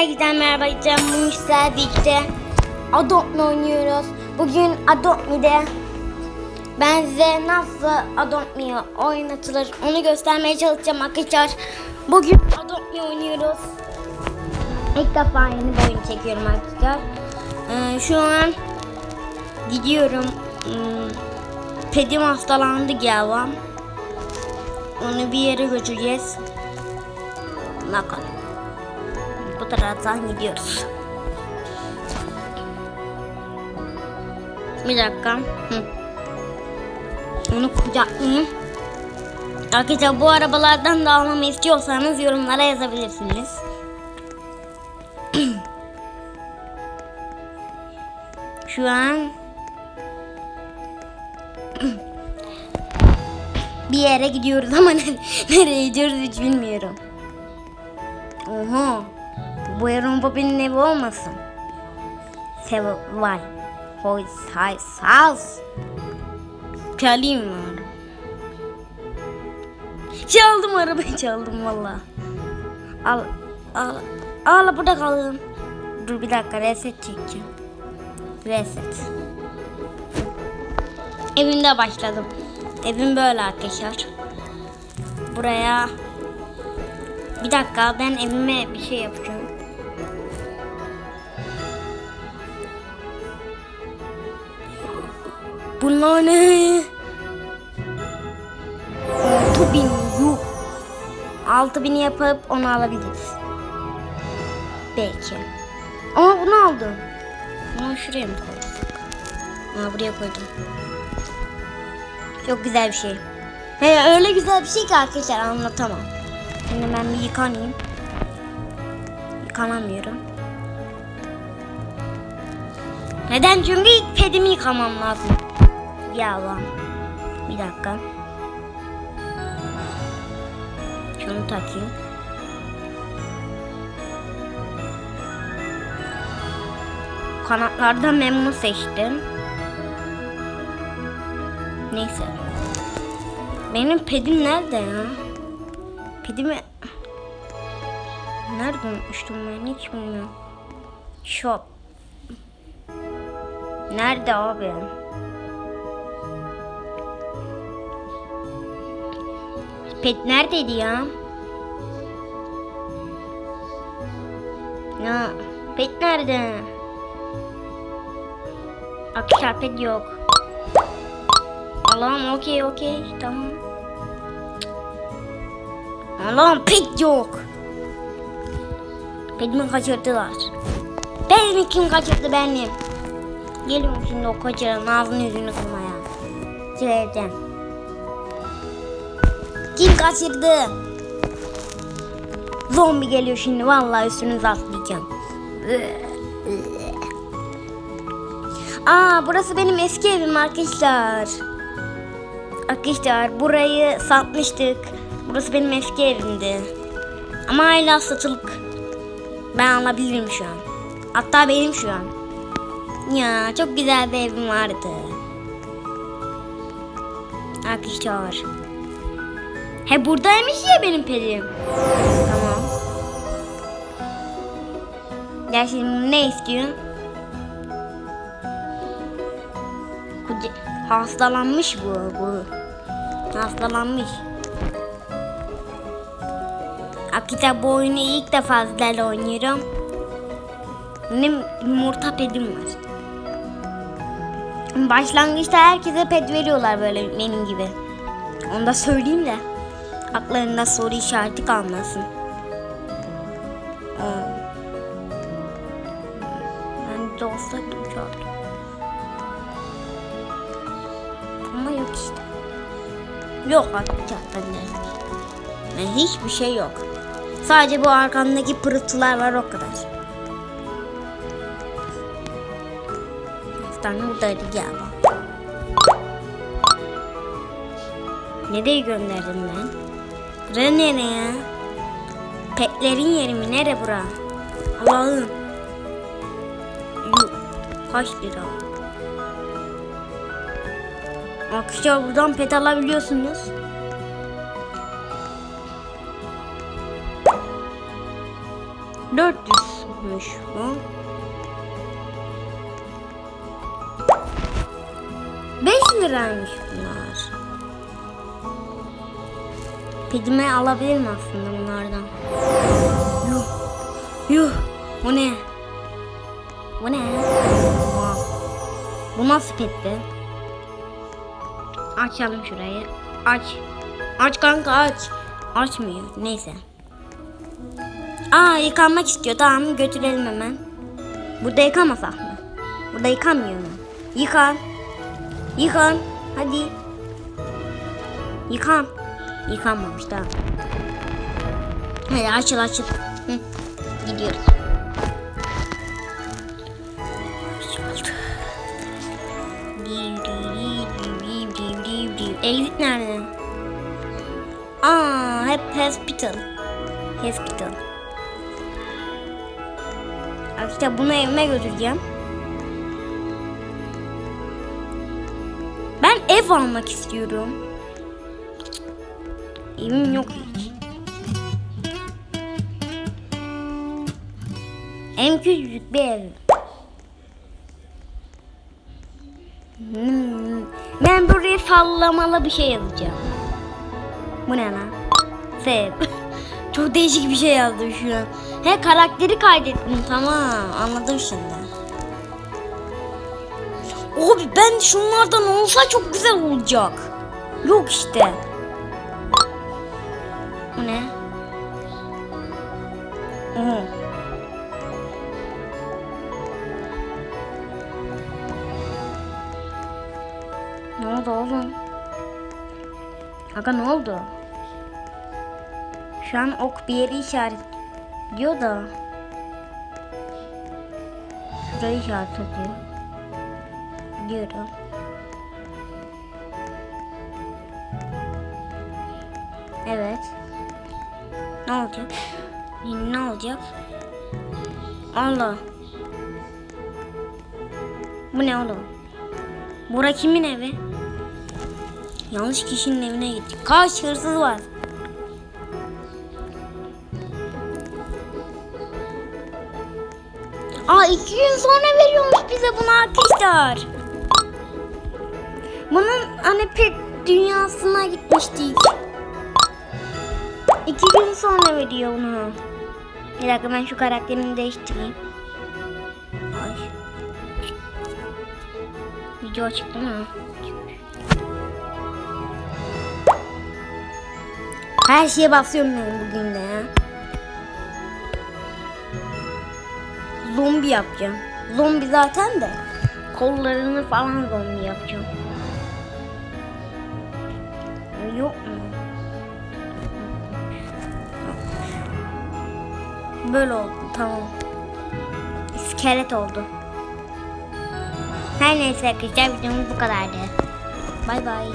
Herkese merhaba. Bugün sizlerle birlikte Adopt oynuyoruz. Bugün Adopt Me'de ben size nasıl Adopt Me oynatılır onu göstermeye çalışacağım arkadaşlar. Bugün Adopt Me oynuyoruz. İlk defa yeni bir oyun çekiyorum arkadaşlar. Ee, şu an gidiyorum. Hmm, Pedim hastalandı galiba. Onu bir yere götüreceğiz. Bakalım. Taraftan gidiyoruz. Bir dakika. Hı. Onu kucaklayayım. Arkadaşlar bu arabalardan da almamı istiyorsanız yorumlara yazabilirsiniz. Şu an bir yere gidiyoruz ama ne- nereye gidiyoruz hiç bilmiyorum. Oha. Bu Aaron Bobby'nin evi olmasın. Sev var. Hoy say saz. Çalayım mı? Çaldım arabayı çaldım valla. Al al al burada kalın. Dur bir dakika reset çekeceğim. Reset. Evimde başladım. Evim böyle arkadaşlar. Buraya bir dakika ben evime bir şey yapacağım. Bunlar ne? 6000 yuh. 6000 yapıp onu alabiliriz. Belki. Ama bunu aldım. Bunu şuraya mı koydum? Ha buraya koydum. Çok güzel bir şey. He, öyle güzel bir şey ki arkadaşlar anlatamam. Şimdi ben bir yıkanayım. Yıkanamıyorum. Neden? Çünkü ilk pedimi yıkamam lazım. Ya lan. Bir dakika. Şunu takayım. Kanatlardan memnun seçtim. Neyse. Benim pedim nerede ya? Pedimi... Nerede unutmuştum ben hiç bilmiyorum. Shop. Nerede abi? Pet neredeydi ya? Ya pet nerede? Akşam pet yok. Allah'ım okey okey tamam. Allah'ım pet yok. Petimi kaçırdılar. Petimi kim kaçırdı benim? Geliyorum şimdi o kaçıran ağzını yüzünü kırmaya. Söyleyeceğim. Kim kaçırdı? Zombi geliyor şimdi vallahi üstünüze atlayacağım. Aa burası benim eski evim arkadaşlar. Arkadaşlar burayı satmıştık. Burası benim eski evimdi. Ama hala satılık. Ben alabilirim şu an. Hatta benim şu an. Ya çok güzel bir evim vardı. Arkadaşlar. He buradaymış ya benim pedim. Tamam. Ya şimdi ne istiyorsun? Hastalanmış bu bu. Hastalanmış. Akita bu oyunu ilk defa sizlerle oynuyorum. Benim yumurta pedim var. Başlangıçta herkese pet veriyorlar böyle benim gibi. Onu da söyleyeyim de aklarında soru işareti kalmasın. Aa. Ben de olsaydım şöyle. Ama yok işte. Yok bende. Yani hiçbir şey yok. Sadece bu arkamdaki pırıltılar var o kadar. Tane buradaydı galiba. Nereye gönderdim ben? Bura nere ya? Petlerin yeri mi? Nere bura? Allah'ım. Yuh. Kaç lira? Arkadaşlar buradan pet alabiliyorsunuz. Dört yüz. liraymış bu. 5 liraymış bunlar. Pedime alabilirim aslında bunlardan. Yuh. Yuh. Bu ne? Bu ne? Bu nasıl petti? Açalım şurayı. Aç. Aç kanka aç. Açmıyor. Neyse. Aa yıkanmak istiyor. Tamam götürelim hemen. Burada yıkamasak mı? Burada yıkanmıyor mu? Yıkan. Yıkan. Hadi. Yıkan. Yıkanmamış tamam. Hadi açıl açıl. Hı. Gidiyoruz. Exit nerede? Aa, hep hospital. Hospital. İşte bunu evime götüreceğim. Ben ev almak istiyorum. Evim yok hiç. En küçücük bir ev. Hmm. Ben buraya sallamalı bir şey yazacağım. Bu ne lan? Sev. Çok değişik bir şey yazdım şu an. He karakteri kaydettim tamam anladım şimdi. Abi ben şunlardan olsa çok güzel olacak. Yok işte. Bu ne? Oha. Ne oldu oğlum? Aga ne oldu? Şu an ok bir yeri işaret diyor da. Şurayı işaret ediyor. Diyorum. Evet. Ne olacak? Ne olacak? Allah. Bu ne oğlum? Bura kimin evi? Yanlış kişinin evine gittik. Kaç hırsız var? Aa iki gün sonra veriyormuş bize bunu arkadaşlar. Bunun hani pet dünyasına gitmiştik. İki gün sonra veriyor bunu. Bir dakika ben şu karakterimi değiştireyim. Ay. Video çıktı mı? Her şeye basıyorum ben bugün de ya. Zombi yapacağım. Zombi zaten de. Kollarını falan zombi yapacağım. Yok mu? Böyle oldu tamam. İskelet oldu. Her neyse arkadaşlar videomuz bu kadardı. Bay bay.